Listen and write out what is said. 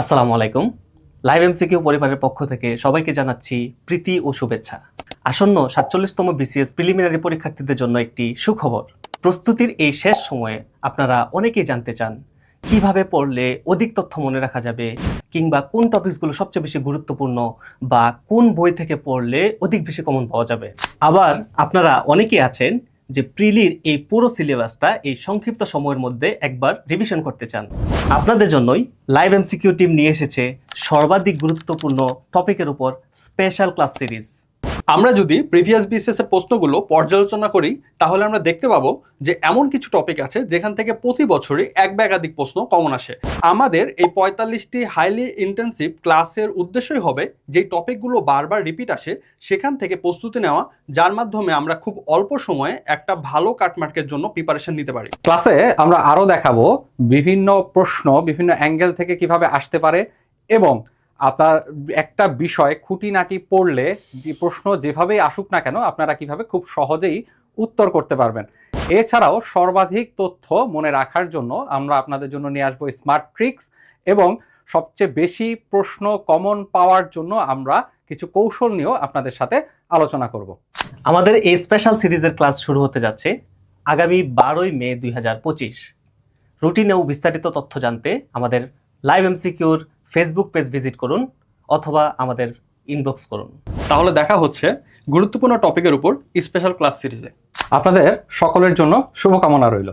আসসালামু আলাইকুম। Live MCQ পরিবারের পক্ষ থেকে সবাইকে জানাচ্ছি প্রীতি ও শুভেচ্ছা। আসন্ন সাতচল্লিশতম বিসিএস প্রিলিমিনারি পরীক্ষার্থীদের জন্য একটি সুখবর। প্রস্তুতির এই শেষ সময়ে আপনারা অনেকেই জানতে চান, কীভাবে পড়লে অধিক তথ্য মনে রাখা যাবে, কিংবা কোন টপিকসগুলো সবচেয়ে বেশি গুরুত্বপূর্ণ বা কোন বই থেকে পড়লে অধিক বেশি কমন পাওয়া যাবে। আবার আপনারা অনেকেই আছেন যে প্রিলির এই পুরো সিলেবাসটা এই সংক্ষিপ্ত সময়ের মধ্যে একবার রিভিশন করতে চান। আপনাদের জন্যই লাইভ এমসিকিউ টিম নিয়ে এসেছে সর্বাধিক গুরুত্বপূর্ণ টপিকের উপর স্পেশাল ক্লাস সিরিজ আমরা যদি প্রিভিয়াস বিসিএস এর প্রশ্নগুলো পর্যালোচনা করি, তাহলে আমরা দেখতে পাবো যে এমন কিছু টপিক আছে যেখান থেকে প্রতি বছরই এক বা একাধিক প্রশ্ন কমন আসে। আমাদের এই পঁয়তাল্লিশটি হাইলি ইন্টেন্সিভ ক্লাসের উদ্দেশ্যই হবে যে টপিকগুলো বারবার রিপিট আসে, সেখান থেকে প্রস্তুতি নেওয়া, যার মাধ্যমে আমরা খুব অল্প সময়ে একটা ভালো কাটমার্কের জন্য প্রিপারেশন নিতে পারি। ক্লাসে আমরা আরও দেখাবো বিভিন্ন প্রশ্ন, বিভিন্ন অ্যাঙ্গেল থেকে কীভাবে আসতে পারে এবং আপনার একটা বিষয় খুঁটিনাটি পড়লে যে প্রশ্ন যেভাবেই আসুক না কেন, আপনারা কীভাবে খুব সহজেই উত্তর করতে পারবেন। এছাড়াও সর্বাধিক তথ্য মনে রাখার জন্য আমরা আপনাদের জন্য নিয়ে আসব স্মার্ট ট্রিক্স এবং সবচেয়ে বেশি প্রশ্ন কমন পাওয়ার জন্য আমরা কিছু কৌশল নিয়েও আপনাদের সাথে আলোচনা করব। আমাদের এই স্পেশাল সিরিজের ক্লাস শুরু হতে যাচ্ছে আগামী বারোই মে দুই হাজার পঁচিশ। রুটিন ও বিস্তারিত তথ্য জানতে আমাদের লাইভ এমসিকিউর ফেসবুক পেজ ভিজিট করুন অথবা আমাদের ইনবক্স করুন। তাহলে দেখা হচ্ছে গুরুত্বপূর্ণ টপিকের উপর স্পেশাল ক্লাস সিরিজে আপনাদের সকলের জন্য শুভকামনা রইল।